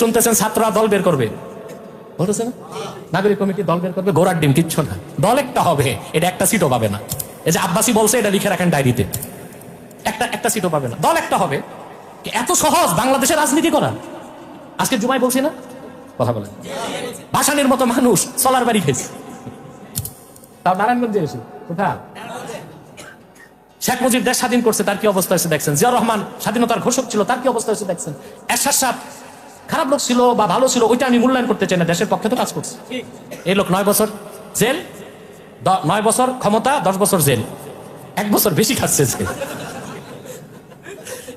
শুনতেছেন, ছাত্ররা দল বের করবে। বলতেছে না নাগরিক কমিটি দল বের করবে গোড়ার ডিম, কিচ্ছু না। দল একটা হবে, এটা একটা সিটও পাবে না। এই যে আব্বাসি বলছে, এটা লিখে রাখেন ডায়েরিতে। একটা একটা সিটও পাবে না। দল একটা হবে। এত সহজ, বাংলাদেশের রাজনীতি করা। আজকে জুমাই বলছি না? কথা বলেন। ভাসানের মতো মানুষ, সলার বাড়ি খেয়েছে। তাও নারায়ণগঞ্জে এসে, কোথায়? শেখ মুজিব দেশ স্বাধীন করছে, তার কি অবস্থা হয়েছে দেখছেন? জিয়া রহমান স্বাধীনতার ঘোষক ছিল, তার কি অবস্থা হয়েছে দেখছেন? এরশাদ সাহেব খারাপ লোক ছিল বা ভালো ছিল, ওইটা আমি মূল্যায়ন করতে চাই না, দেশের পক্ষে তো কাজ করছে। এই লোক নয় বছর জেল নয় বছর ক্ষমতা, দশ বছর জেল। এক বছর বেশি খাচ্ছে জেল।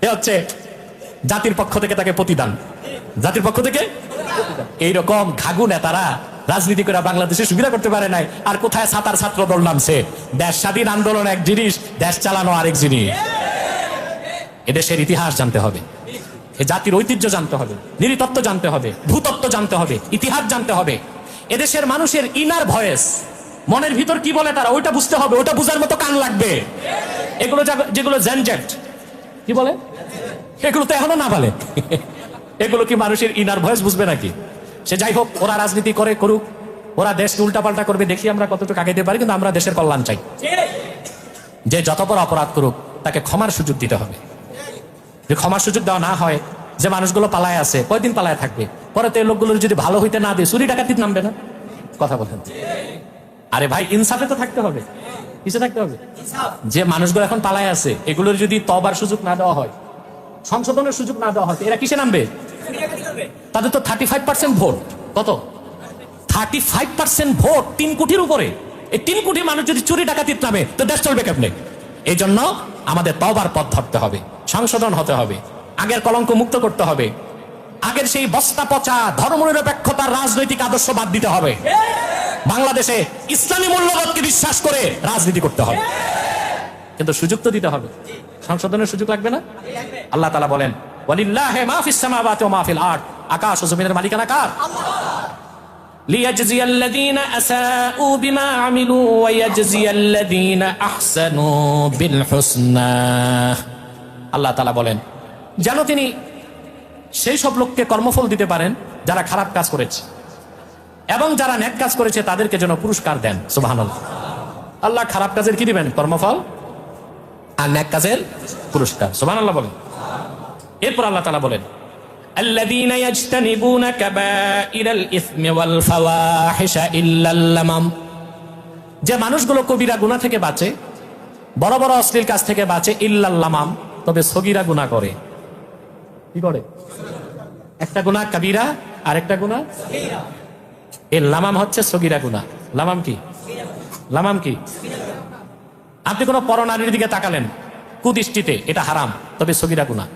এ হচ্ছে জাতির পক্ষ থেকে তাকে প্রতিদান। জাতির পক্ষ থেকে এইরকম ঘাগু নেতারা রাজনীতি করে বাংলাদেশে সুবিধা করতে পারে নাই, আর কোথায় ছাতার ছাত্র দল নামছে? দেশ স্বাধীন আন্দোলন এক জিনিস, দেশ চালানো আরেক জিনিস। এদেশের ইতিহাস জানতে হবে। এ জাতির ঐতিহ্য জানতে হবে নৃতত্ত্ব জানতে হবে ভূতত্ত্ব জানতে হবে ইতিহাস জানতে হবে। এদেশের মানুষের ইনার ভয়েস মনের ভিতর কি বলে তারা ওইটা বুঝতে হবে ওটা বুঝার মতো কান লাগবে। এগুলো যেগুলো জেনজেট কি বলে? এগুলো তো এখনও না বলে। এগুলো কি মানুষের ইনার ভয়েস বুঝবে নাকি? সে যাই হোক ওরা রাজনীতি করে করুক ওরা দেশকে উল্টাপাল্টা করবে দেখি আমরা কতটুকু আগে দিতে পারি কিন্তু আমরা দেশের কল্যাণ চাই। যে যত বড় অপরাধ করুক তাকে ক্ষমার সুযোগ দিতে হবে। যে ক্ষমার সুযোগ দেওয়া না হয়, যে মানুষগুলো পালায় আছে, কয়দিন পালায় থাকবে? পরে তো এই লোকগুলো যদি ভালো হইতে না দিয়ে, চুরি ডাকাতির নামবে না? কথা বলেন আরে ভাই, ইনসাফে তো থাকতে হবে। কিসে থাকতে হবে? যে মানুষগুলো এখন পালায় আছে, এগুলোর যদি তবার সুযোগ না দেওয়া হয়, সংশোধনের সুযোগ না দেওয়া হয় এরা কিসে নামবে? তাদের তো থার্টি ফাইভ পার্সেন্ট ভোট। কত? থার্টি ফাইভ পার্সেন্ট ভোট তিন কোটির উপরে। এই তিন কোটি মানুষ যদি চুরি ডাকাতির নামে, তো দেশ চলবে কেমনে? এই জন্য আমাদের তবার পথ ধরতে হবে, সংশোধন হতে হবে, আগের কলঙ্ক মুক্ত করতে হবে। আগের সেই বস্তা পচা ধর্মনিরপেক্ষতার রাজনৈতিক আদর্শ বাদ দিতে হবে। বাংলাদেশে ইসলামী মূল্যবোধকে বিশ্বাস করে রাজনীতি করতে হবে। কিন্তু সুযোগ তো দিতে হবে। সংশোধনের সুযোগ লাগবে না? আল্লাহ তালা বলেন, ওয়ালিল্লাহি মা ফিস সামাওয়াতি ওয়া মা ফিল আকাশ ও জমিনের মালিকানা কার? ليجزي الذين أساءوا بما عملوا ويجزي الذين أحسنوا بالحسنى আল্লাহ তালা বলেন যেন তিনি সেই সব লোককে কর্মফল দিতে পারেন যারা খারাপ কাজ করেছে এবং যারা নেক কাজ করেছে তাদেরকে যেন পুরস্কার দেন সুবাহান আল্লাহ খারাপ কাজের কি দিবেন কর্মফল আর নেক কাজের পুরস্কার সুবাহান আল্লাহ বলেন এরপর আল্লাহ তালা বলেন الذين يجتنبون كبائر الإثم والفواحش إلا اللمم যে মানুষগুলো কবিরা গুনাহ থেকে বাঁচে বড় বড় অশ্লীল কাজ থেকে বাঁচে ইল্লাল্লামাম তবে সগিরা গুনাহ করে কি করে একটা গুনাহ কাবিরা আর একটা গুনাহ এই লামাম হচ্ছে সগিরা গুনাহ লামাম কি লামাম কি আপনি কোনো পরনারীর দিকে তাকালেন কুদৃষ্টিতে এটা হারাম তবে সগিরা গুনাহ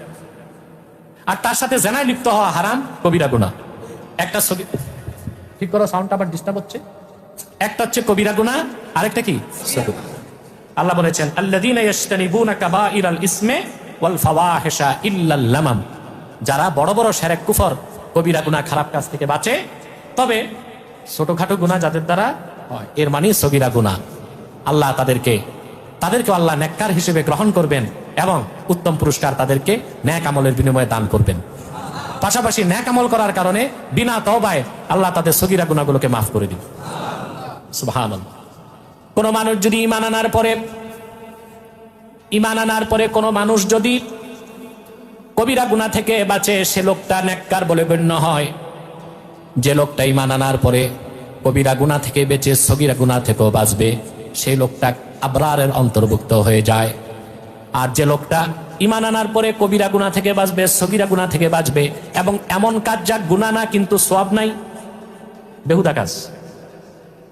আর তার সাথে জেনায় লিপ্ত হওয়া হারাম কবিরা গুনাহ। একটা সগি ঠিক করো সাউন্ডটা আবার ডিস্টার্ব হচ্ছে। একটা হচ্ছে কবিরা গুনাহ আরেকটা কি? আল্লাহ বলেছেন আল্লাযীনা ইয়াজতানিবুনা কাবাইরাল ইসমে ওয়াল ফাওয়াহিশা ইল্লাল লামাম যারা বড় বড় শিরক কুফর কবিরা গুনাহ খারাপ কাজ থেকে বাঁচে তবে ছোটখাটো গুনাহ যাদের দ্বারা হয় এর মানে সগিরা গুনাহ। আল্লাহ তাদেরকে তাদেরকে আল্লাহ নেককার হিসেবে গ্রহণ করবেন। এবং উত্তম পুরস্কার তাদেরকে ন্যাক আমলের বিনিময়ে দান করবেন। পাশাপাশি ন্যাক আমল করার কারণে বিনা তওবায় আল্লাহ তাদের সগিরা গুনাহগুলোকে মাফ করে দিন। কোন মানুষ যদি ইমান আনার পরে ইমান আনার পরে কোন মানুষ যদি কবিরা গুণা থেকে বাঁচে, সে লোকটা নেককার বলে গণ্য হয়। যে লোকটা ইমান আনার পরে কবিরা গুণা থেকে বেঁচে, সগিরা গুণা থেকেও বাঁচবে, সেই লোকটা আবরারের অন্তর্ভুক্ত হয়ে যায়। আর যে লোকটা ইমান আনার পরে কবিরা গুণা থেকে বাঁচবে, সগিরা গুণা থেকে বাঁচবে, এবং এমন কাজ যা গুণা না, কিন্তু সব নাই, বেহুদা কাজ।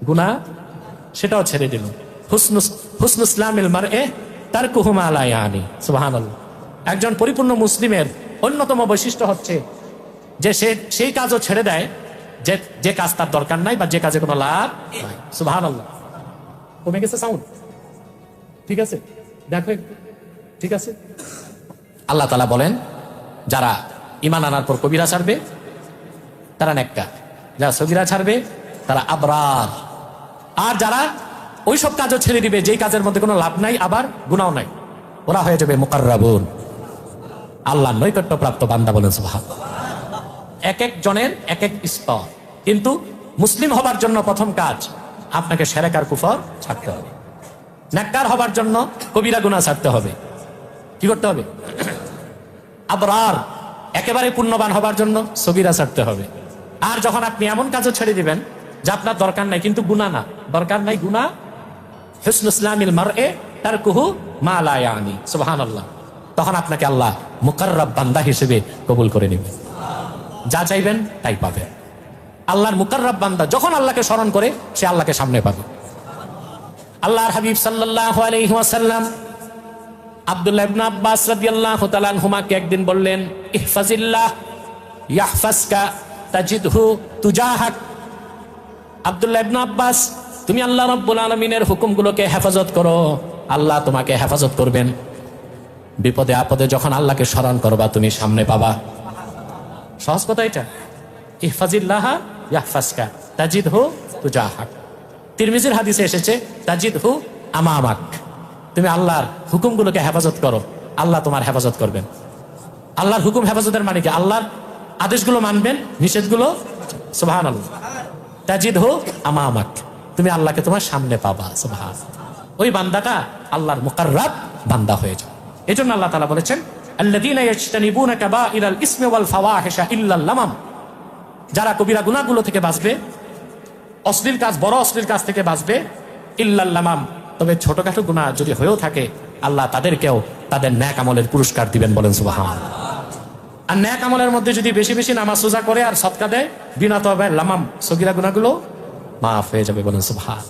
গুণা, সেটাও ছেড়ে দিল। হুসনু হুসনু ইসলামিল মার এ তার কুহুমা আলায়ানি সুবাহান একজন পরিপূর্ণ মুসলিমের অন্যতম বৈশিষ্ট্য হচ্ছে যে সে, সেই কাজও ছেড়ে দেয়, যে যে কাজ তার দরকার নাই বা যে কাজে কোনো লাভ নাই। সুবাহান কমে গেছে সাউন্ড ঠিক আছে? দেখো। ঠিক আছে? আল্লাহ তালা বলেন, যারা ইমান আনার পর কবিরা ছাড়বে, তারা নেককা যারা সগিরা ছাড়বে, তারা আবরার। আর যারা ওই সব কাজও ছেড়ে দিবে, যেই কাজের মধ্যে কোনো লাভ নাই, আবার গুণাও নাই, ওরা হয়ে যাবে মোকাররাবুন। আল্লাহ নৈকট্য প্রাপ্ত বান্দা বলেন সুবহান এক এক জনের এক এক স্তর। কিন্তু মুসলিম হবার জন্য প্রথম কাজ, আপনাকে সেরেকার কুফর ছাড়তে হবে। নাক্কার হবার জন্য কবিরা গুণা ছাড়তে হবে। কি করতে হবে? আবরার একেবারে পুণ্যবান হবার জন্য সগিরা ছাড়তে হবে। আর যখন আপনি এমন কাজও ছেড়ে দিবেন, যা আপনার দরকার নাই, কিন্তু গুণা না। দরকার নাই গুণা হিসন ইসলামিল মার এ তার কুহু মা সুবাহান আল্লাহ তখন আপনাকে আল্লাহ মুকাররাব বান্দা হিসেবে কবুল করে নেবেন। যা চাইবেন তাই পাবেন আল্লাহর মুকাররাব বান্দা যখন আল্লাহকে স্মরণ করে, সে আল্লাহকে সামনে পাবে। আল্লাহর হাবিব সাল্লাল্লাহু আলাইহি ওয়াসাল্লাম আব্দুল্লাহ ইবনে আব্বাস রাদিয়াল্লাহু তাআলা আনহুমাকে একদিন বললেন, ইহফাজিল্লাহ, ইয়াহফাজকা তাজিদহু তুজাহাক। আব্দুল্লাহ ইবনে আব্বাস, তুমি আল্লাহ রাব্বুল আলামিনের হুকুমগুলোকে হেফাজত করো, আল্লাহ তোমাকে হেফাজত করবেন। বিপদে আপদে যখন আল্লাহকে স্মরণ করবা, তুমি সামনে পাবা। সহজ কথা এটা। ইহফাজিল্লাহ, ইয়াহফাজকা তাজিদহু তুজাহাক। তিরমিজির হাদিসে এসেছে তাজিদ তাজিদহু আমামাক। তুমি আল্লাহর হুকুমগুলোকে হেফাজত করো। আল্লাহ তোমার হেফাজত করবেন। আল্লাহর হুকুম হেফাজতের মানে কি? আল্লাহর আদেশগুলো মানবেন, নিষেধগুলো আল্লাহ তাজিদ হো আমা আমাক তুমি আল্লাহকে তোমার সামনে পাবা ওই বান্দাটা আল্লাহর মুকাররাব বান্দা হয়ে যাও। এই জন্য আল্লাহ তালা বলেছেন যারা কবিরা গুনাহগুলো থেকে বাঁচবে, অশ্লীল কাজ, বড় অশ্লীল কাজ থেকে বাঁচবে ইল্লাল্লামাম তবে ছোটখাটো গুণা যদি হয়েও থাকে, আল্লাহ তাদেরকেও তাদের ন্যাক আমলের পুরস্কার দিবেন বলেন সুবাহান। আর ন্যাক আমলের মধ্যে যদি বেশি বেশি নামাজ সোজা করে আর সৎকা দেয়, বিনা তবে লামাম সগিরা গুণাগুলো মাফ হয়ে যাবে বলেন সুবাহান।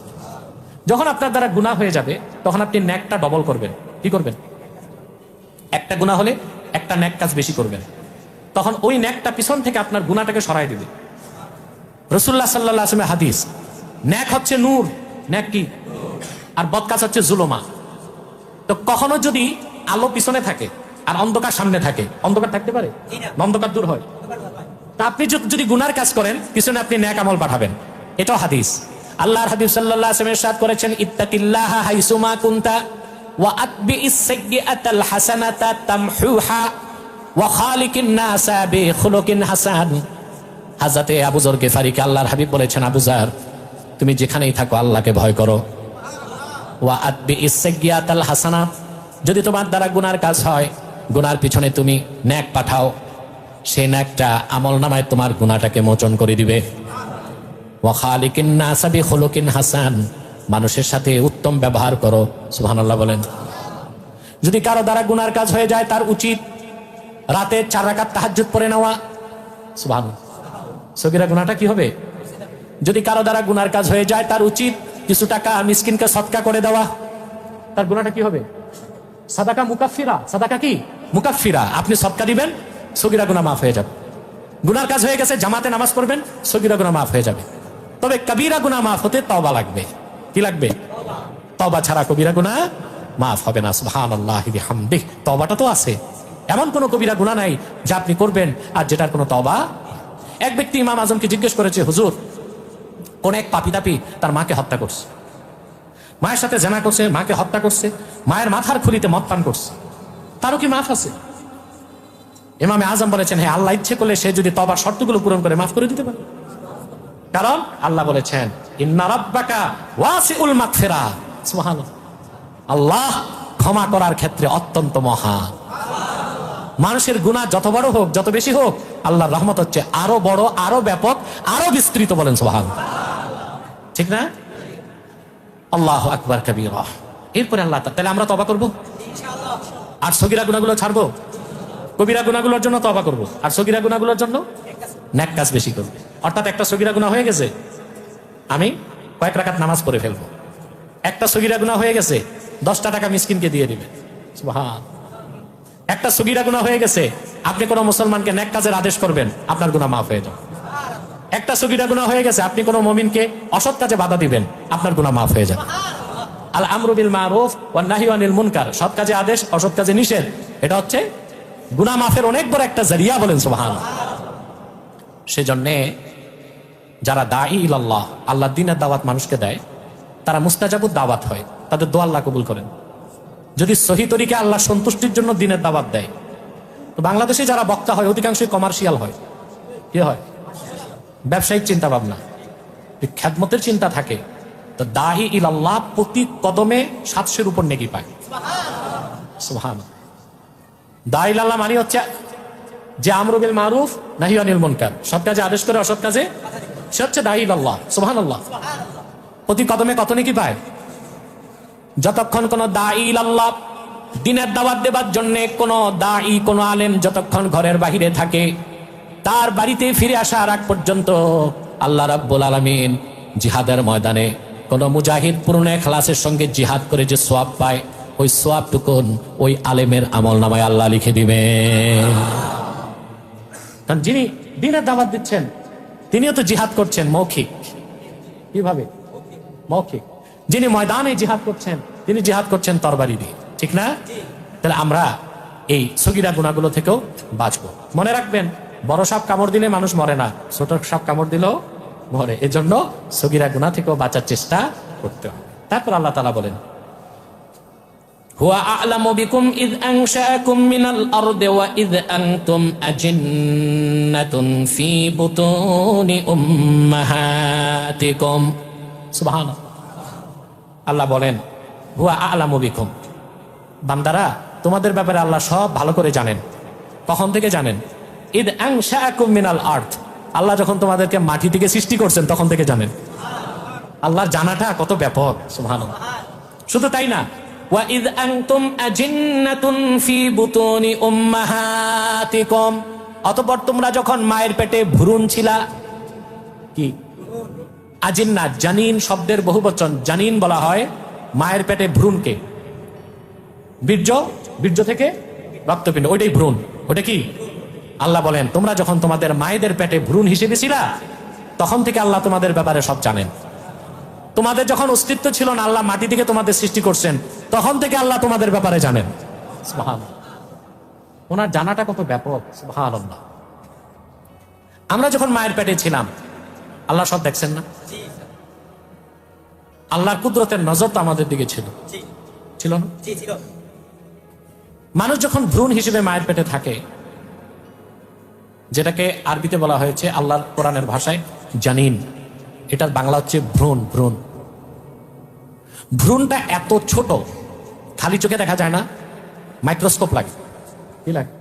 যখন আপনার দ্বারা গুণা হয়ে যাবে, তখন আপনি ন্যাকটা ডবল করবেন। কি করবেন? একটা গুণা হলে একটা ন্যাক কাজ বেশি করবেন। তখন ওই ন্যাকটা পিছন থেকে আপনার গুণাটাকে সরাই দিবে। রসুল্লাহ সাল্লাহ আসলামের হাদিস, ন্যাক হচ্ছে নূর। ন্যাক কি? আর বদকাজ হচ্ছে জুলোমা। তো কখনো যদি আলো পিছনে থাকে আর অন্ধকার সামনে থাকে অন্ধকার থাকতে পারে? অন্ধকার দূর হয়। তা আপনি যদি- যদি গুনার কাজ করেন পিছনে আপনি ন্যাক আমল পাঠাবেন। এটাও হাদিস। আল্লাহর হাবিব আলাইহি ওয়াসাল্লাম ইরশাদ করেছেন ইত্তাকিল্লাহ হাইসুমা কুনতা ওয়া আতবিইস সাইয়্যাতাল হাসানাতা তামহুহা ওয়া খালিকিন নাসা বিখুলুকিন হাসান। হাজাতে আবুজর গেফারিকে আল্লাহর হাবিব বলেছেন আবুজার তুমি যেখানেই থাকো আল্লাহকে ভয় করো। ওয়া হাসানা। যদি তোমার দ্বারা গুনার কাজ হয়, গুনার পিছনে তুমি ন্যাক পাঠাও। সেই ন্যাকটা আমল নামায় তোমার গুনাটাকে মোচন করে দিবে। নাসাবি হাসান। মানুষের সাথে উত্তম ব্যবহার করো, সুবহানাল্লাহ বলেন। যদি কারও দ্বারা গুনার কাজ হয়ে যায়, তার উচিত রাতে চার রাকাত তাহাজ্জুদ পড়ে নেওয়া। সুবহানাল্লাহ। সগিরা গুনাটা কি হবে? যদি কারও দ্বারা গুনার কাজ হয়ে যায়, তার উচিত কিছু টাকা মিসকিনকে সৎকা করে দেওয়া। তার গুনাটা কি হবে? সাদাকা মুকাফিরা সাদাকা কি? মুকাফিরা আপনি সৎকা দিবেন, সগিরা গুনা মাফ হয়ে যাবে। গুনার কাজ হয়ে গেছে, জামাতে নামাজ পড়বেন, সগিরা গুনা মাফ হয়ে যাবে। তবে কবিরা গুনা মাফ হতে তবা লাগবে। কি লাগবে? তবা ছাড়া কবিরা গুনা মাফ হবে না। সুহান আল্লাহ হামদিক তবাটা তো আছে। এমন কোন কবিরা গুণা নাই যা আপনি করবেন, আর যেটার কোনো তবা এক ব্যক্তি ইমাম আজমকে জিজ্ঞেস করেছে, হুজুর কোন এক পাপি তাপি তার মাকে হত্যা করছে। মায়ের সাথে জেনা করছে, মাকে হত্যা করছে, মায়ের মাথার খুলিতে মদ পান করছে। তারও কি মাফ আছে? ইমামে আজম বলেছেন হ্যাঁ আল্লাহ, ইচ্ছে করলে সে যদি তবার শর্তগুলো পূরণ করে, মাফ করে দিতে পারে। কারণ আল্লাহ বলেছেন আল্লাহ ক্ষমা করার ক্ষেত্রে অত্যন্ত মহান মানুষের গুণা যত বড় হোক, যত বেশি হোক, আল্লাহর রহমত হচ্ছে আরও বড়, আরও ব্যাপক, আরও বিস্তৃত বলেন সোহান ঠিক না? আল্লাহ আকবর কবির। এরপরে আল্লাহ তাহলে আমরা তবা করব? আর সগিরা গুণাগুলো ছাড়বো? কবিরা গুণাগুলোর জন্য তবা করব? আর সগিরা গুণাগুলোর জন্য? ন্যাক কাজ বেশি করব। অর্থাৎ একটা সগিরা গুণা হয়ে গেছে আমি কয়েক রাকাত নামাজ পড়ে ফেলব। একটা সগিরা গুণা হয়ে গেছে দশটা টাকা মিসকিনকে দিয়ে দিবে। একটা সুগিরা গুণা হয়ে গেছে আপনি কোনো মুসলমানকে ন্যাক কাজের আদেশ করবেন আপনার গুণা মাফ হয়ে যাবে। একটা সুগিরা গুণা হয়ে গেছে, আপনি কোনো মমিনকে অসৎ কাজে বাধা দিবেন, আপনার গুণা মাফ হয়ে যাবে। আল আমরুবিল মারুফ ওয়ান নাহি আনিল মুনকার, সৎ কাজে আদেশ, অসৎ কাজে নিষেধ। এটা হচ্ছে গুণা মাফের অনেক বড় একটা জারিয়া বলেন সুবহান সেজন্যে যারা দায়ী ইলাল্লাহ আল্লাহ দিনের দাওয়াত মানুষকে দেয়, তারা মুস্তাজাবুদ দাওয়াত হয়, তাদের দোয়া আল্লাহ কবুল করেন। যদি সহি তরিকে আল্লাহ সন্তুষ্টির জন্য দিনের দাওয়াত দেয়, তো বাংলাদেশে যারা বক্তা হয়, অধিকাংশই কমার্শিয়াল হয়। কি হয়? ব্যবসায়িক চিন্তা ভাবনা খ্যাতমতের চিন্তা থাকে, তো দাহি ইলাল্লাহ প্রতি কদমে সাতশের উপর নেকি পায়। সুবহান। দাহি ইলাল্লাহ মানে হচ্ছে যে আমরুবিল মারুফ, নাহি অনিল মুনকার। সৎ কাজে আদেশ করে অসৎ কাজে, সে হচ্ছে দাহি ইলাল্লাহ। সুবহান আল্লাহ প্রতি কদমে কত নেকি পায়? যতক্ষণ কোন দাঈ আল্লাহ দিনের দাওয়াত দেবার জন্য কোন ই কোন আলেম যতক্ষণ ঘরের বাহিরে থাকে তার বাড়িতে ফিরে আসার আগ পর্যন্ত আল্লাহ রাব্বুল আলামিন জিহাদের ময়দানে কোন মুজাহিদ পূর্ণ খেলাসের সঙ্গে জিহাদ করে যে সোয়াব পায়, ওই সোয়াবটুকুন ওই আলেমের আমল নামায় আল্লাহ লিখে দিবে। কারণ যিনি দিনের দাওয়াত দিচ্ছেন, তিনিও তো জিহাদ করছেন, মৌখিক। কীভাবে? মৌখিক। যিনি ময়দানে জিহাদ করছেন, তিনি জিহাদ করছেন তরবারি দিয়ে। ঠিক না? তাহলে আমরা এই সগিরা গুণাগুলো থেকেও বাঁচবো। মনে রাখবেন বড় সাপ কামড় দিলে মানুষ মরে না। ছোট সাপ কামড় দিলেও মরে। এজন্য সগিরা গুণা থেকেও বাঁচার চেষ্টা করতে হবে। তারপর আল্লাহ তালা বলেন, হুয়া আলাম বিকুম ইদ আংশাকুম মিনাল আরদে ওয়া ইদ আনতুম আজিন্নাতুন ফি বুতুনি উম্মাহাতিকুম। সুবহানাল্লাহ। আল্লাহ বলেন, হুয়া আলাম বিকুম। বান্দারা, তোমাদের ব্যাপারে আল্লাহ সব ভালো করে জানেন। কখন থেকে জানেন? ইদ মিনাল আর্থ আল্লাহ যখন তোমাদেরকে মাটি থেকে সৃষ্টি করছেন, তখন থেকে জানেন। আল্লাহর জানাটা কত ব্যাপক, সুবহানাল্লাহ। শুধু তাই না বুতুনি অতঃপর তোমরা যখন মায়ের পেটে ছিলা, কি? জানিন শব্দের জানিন বলা হয় মায়ের পেটে ভ্রূণকে। বীর্য বীর্য থেকে রক্তপিণ্ড, ওইটাই ভ্রূণ। ওটা কি? আল্লাহ বলেন তোমরা যখন তোমাদের মায়েদের পেটে ভ্রূণ হিসেবে ছিলা তখন থেকে আল্লাহ তোমাদের ব্যাপারে সব জানেন। তোমাদের যখন অস্তিত্ব ছিল না আল্লাহ মাটি থেকে তোমাদের সৃষ্টি করছেন তখন থেকে আল্লাহ তোমাদের ব্যাপারে জানেন। ওনার জানাটা কত ব্যাপক। আমরা যখন মায়ের পেটে ছিলাম আল্লাহ সব দেখছেন না? আল্লাহর কুদরতের নজর তো আমাদের দিকে ছিল। ছিল না? মানুষ যখন ভ্রূণ হিসেবে মায়ের পেটে থাকে যেটাকে আরবিতে বলা হয়েছে আল্লাহর কোরআনের ভাষায় জানিন। এটার বাংলা হচ্ছে ভ্রূণ ভ্রূণ। ভ্রূণটা এত ছোট, খালি চোখে দেখা যায় না, মাইক্রোস্কোপ লাগে। কি লাগে?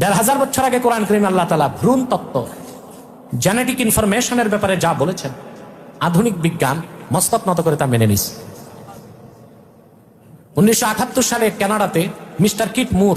দেড় হাজার বছর আগে কোরআন করিম আল্লাহ তালা ভ্রূণ তত্ত্ব জেনেটিক ইনফরমেশনের ব্যাপারে যা বলেছেন, আধুনিক বিজ্ঞান মস্তক নত করে তা মেনে নিস। উনিশশো আটাত্তর সালে কানাডাতে মিস্টার কিট মুর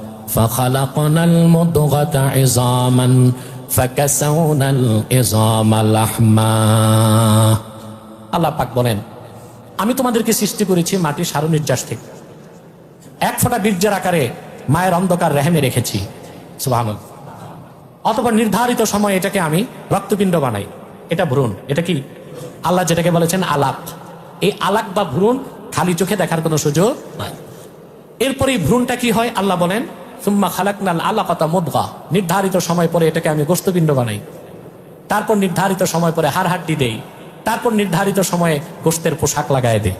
فخلقنا المضغة عظاما فكسونا العظام لحما আল্লাহ পাক বলেন আমি তোমাদেরকে সৃষ্টি করেছি মাটির সারু নির্যাস থেকে এক ফোঁটা বীর্যের আকারে মায়ের অন্ধকার রেহেমে রেখেছি সুবহান অতপর নির্ধারিত সময় এটাকে আমি রক্তপিণ্ড বানাই এটা ভ্রূণ এটা কি আল্লাহ যেটাকে বলেছেন আলাপ এই আলাপ বা ভ্রূণ খালি চোখে দেখার কোনো সুযোগ নাই এরপরে এই ভ্রূণটা কি হয় আল্লাহ বলেন সুম্মা খালাকনাল আলাকাতা মুদগা। নির্ধারিত সময় পরে এটাকে আমি গোস্তপিণ্ড বানাই। তারপর নির্ধারিত সময় পরে হাড় হাড্ডি দেই। তারপর নির্ধারিত সময়ে গোস্তের পোশাক লাগায় দেই।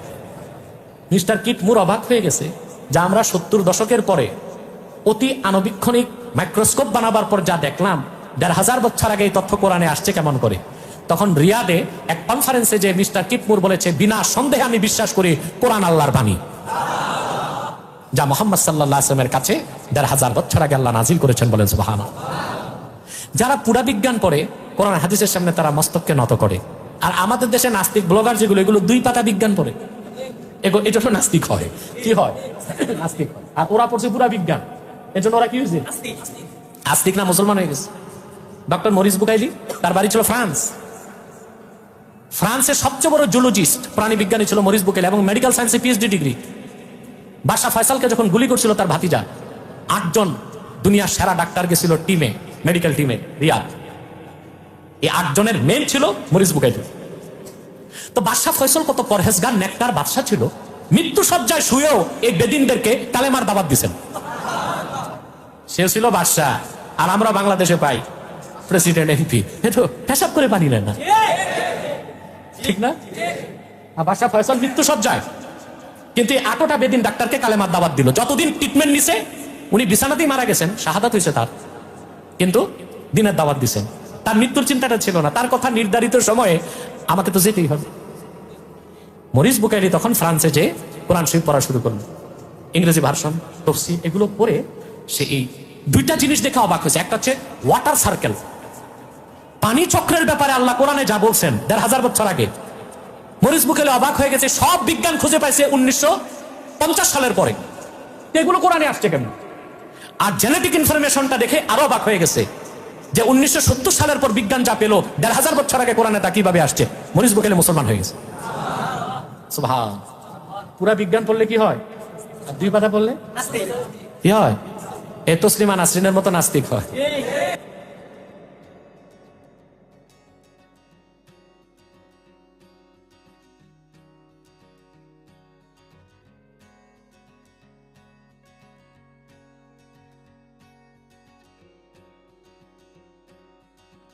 মিস্টার কিট মুর অবাক হয়ে গেছে যা আমরা সত্তর দশকের পরে অতি আণবিক্ষণিক মাইক্রোস্কোপ বানাবার পর যা দেখলাম, দেড় হাজার বছর আগে এই তথ্য কোরআনে আসছে কেমন করে? তখন রিয়াদে এক কনফারেন্সে যে মিস্টার কিটমুর বলেছে, বিনা সন্দেহে আমি বিশ্বাস করি কোরআন আল্লাহর বাণী। যা মোহাম্মদ সাল্লাহ আসলামের কাছে দেড় হাজার বছর আগে আল্লাহ নাজিল করেছেন বলেন সুবাহান যারা পুরা বিজ্ঞান পড়ে কোরআন হাদিসের সামনে তারা মস্তককে নত করে। আর আমাদের দেশে নাস্তিক ব্লগার যেগুলো এগুলো দুই পাতা বিজ্ঞান পড়ে। এগো- এজন্য নাস্তিক হয়। কি হয়? নাস্তিক আর ওরা পড়ছে পুরা বিজ্ঞান। এজন্য ওরা কি হয়েছে? আস্তিক না মুসলমান হয়ে গেছে। ডক্টর মরিস বুকাইলি তার বাড়ি ছিল ফ্রান্স। ফ্রান্সের সবচেয়ে বড় জুলজিস্ট প্রাণী বিজ্ঞানী ছিল মরিস বুকেল এবং মেডিকেল সায়েন্সে পিএইচডি ডিগ্রি। বাদশা ফয়সালকে যখন গুলি করছিল তার ভাতিজা আটজন দুনিয়ার সেরা ডাক্তার গেছিল টিমে মেডিকেল টিমে রিয়াদ। এই আটজনের মেন ছিল মরিস বুকাইলি তো বাদশাহ ফয়সল কত পরহেজগার নেকটার বাদশাহ ছিল, মৃত্যু সজ্জায় শুয়েও এই বেদিনদেরকে কালেমার দাবাত দিছেন। সে ছিল বাদশাহ, আর আমরা বাংলাদেশে পাই প্রেসিডেন্ট এমপি তো পেশাব করে পানি নেন না। ঠিক না? আর বাদশাহ ফয়সল মৃত্যু সজ্জায় কিন্তু আটোটা বেদিন ডাক্তারকে কালেমার দাবাত দিল। যতদিন ট্রিটমেন্ট নিছে উনি বিছানাতেই মারা গেছেন, শাহাদাত হয়েছে তার। কিন্তু দিনের দাওয়াত দিছেন। তার মৃত্যুর চিন্তাটা ছিল না। তার কথা নির্ধারিত সময়ে আমাকে তো যেতেই হবে। মরিস বুকাইলি তখন ফ্রান্সে যে কোরআন শরীফ পড়া শুরু করল। ইংরেজি ভার্সন তফসি এগুলো পড়ে সে এই দুইটা জিনিস দেখে অবাক হয়েছে। একটা হচ্ছে ওয়াটার সার্কেল পানি চক্রের ব্যাপারে আল্লাহ কোরআনে যা বলছেন, দেড় হাজার বছর আগে। মরিস বুকেলে অবাক হয়ে গেছে। সব বিজ্ঞান খুঁজে পাইছে উনিশশো পঞ্চাশ সালের পরে। এগুলো কোরআনে আসছে কেন? আর জেনেটিক ইনফরমেশনটা দেখে আরও অবাক হয়ে গেছে যে উনিশশো সত্তর সালের পর বিজ্ঞান যা পেল, দেড় হাজার বছর আগে কোরআনে তা কীভাবে আসছে? মরিস বুকেলে মুসলমান হয়ে গেছে। পুরা বিজ্ঞান পড়লে কি হয়? আর দুই পাতা পড়লে? কি হয়? এ তসলিমা নাসরিনের মতো নাস্তিক হয়।